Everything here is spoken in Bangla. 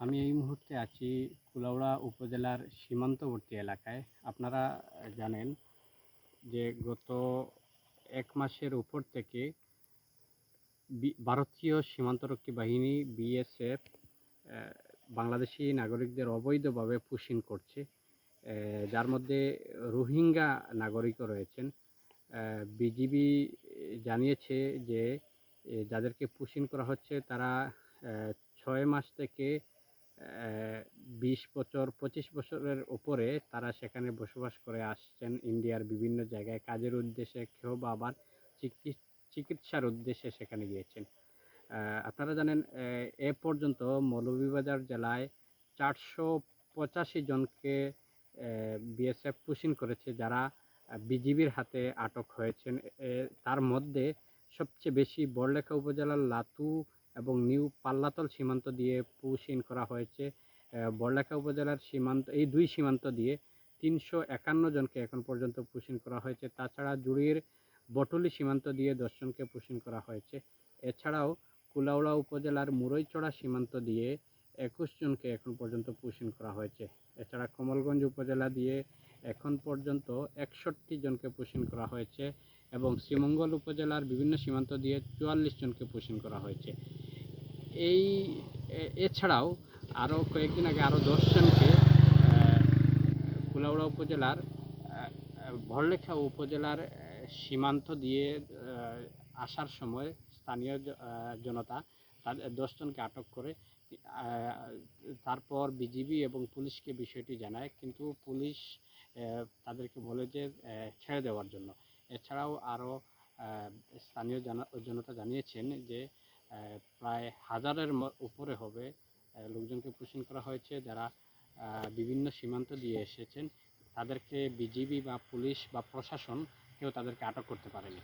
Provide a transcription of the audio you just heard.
আমি এই মুহূর্তে আছি কুলাউড়া উপজেলার সীমান্তবর্তী এলাকায়। আপনারা জানেন যে গত এক মাসের উপর থেকে ভারতীয় সীমান্তরক্ষী বাহিনী বিএসএফ বাংলাদেশি নাগরিকদের অবৈধভাবে পুশিং করছে। যার মধ্যে রোহিঙ্গা নাগরিকও রয়েছেন। বিজিবি জানিয়েছে যে যাদেরকে পুশিং করা হচ্ছে তারা ছয় মাস থেকে বিশ বছর, পঁচিশ বছরের উপরে তারা সেখানে বসবাস করে আসছেন ইন্ডিয়ার বিভিন্ন জায়গায়। কাজের উদ্দেশ্যে কেউ বা আবার চিকি- চিকিৎসার উদ্দেশ্যে সেখানে গিয়েছেন। আপনারা জানেন, এ পর্যন্ত মৌলভীবাজার জেলায় চারশো পঁচাশি জনকে বিএসএফ পুশিং করেছে, যারা বিজিবির হাতে আটক হয়েছেন। তার মধ্যে সবচেয়ে বেশি বড়লেখা উপজেলার লাতু এবং নিউ পাল্লাতল সীমান্ত দিয়ে পুশিন করা হয়েছে। বড়লেখা উপজেলার সীমান্ত, এই দুই সীমান্ত দিয়ে তিনশো একান্ন জনকে এখন পর্যন্ত পুশিন করা হয়েছে। তাছাড়া জুড়ির বটলি সীমান্ত দিয়ে দশজনকে পুশিন করা হয়েছে। এছাড়াও কুলাউড়া উপজেলার মুরইচড়া সীমান্ত দিয়ে একুশ জনকে এখন পর্যন্ত পুশিন করা হয়েছে। এছাড়া কমলগঞ্জ উপজেলা দিয়ে এখন পর্যন্ত একষট্টি জনকে পুশিন করা হয়েছে এবং শ্রীমঙ্গল উপজেলার বিভিন্ন সীমান্ত দিয়ে চুয়াল্লিশ জনকে পুশিন করা হয়েছে। এই এছাড়াও আরও কয়েকদিন আগে আরও দশজনকে কুলাউড়া উপজেলার ভরলেখা উপজেলার সীমান্ত দিয়ে আসার সময় স্থানীয় জনতা তাদের দশজনকে আটক করে তারপর বিজিবি এবং পুলিশকে বিষয়টি জানায়, কিন্তু পুলিশ তাদেরকে বলে যে ছেড়ে দেওয়ার জন্য। এছাড়াও আরও স্থানীয় জানা- জনতা জানিয়েছেন যে প্রায় হাজারের উপরে হবে। লোকজনকে পুষিং করা হয়েছে। যারা বিভিন্ন সীমান্ত দিয়ে এসেছেন, তাদেরকে বিজিবি বা পুলিশ বা প্রশাসন কেউ তাদেরকে আটক করতে পারেনি।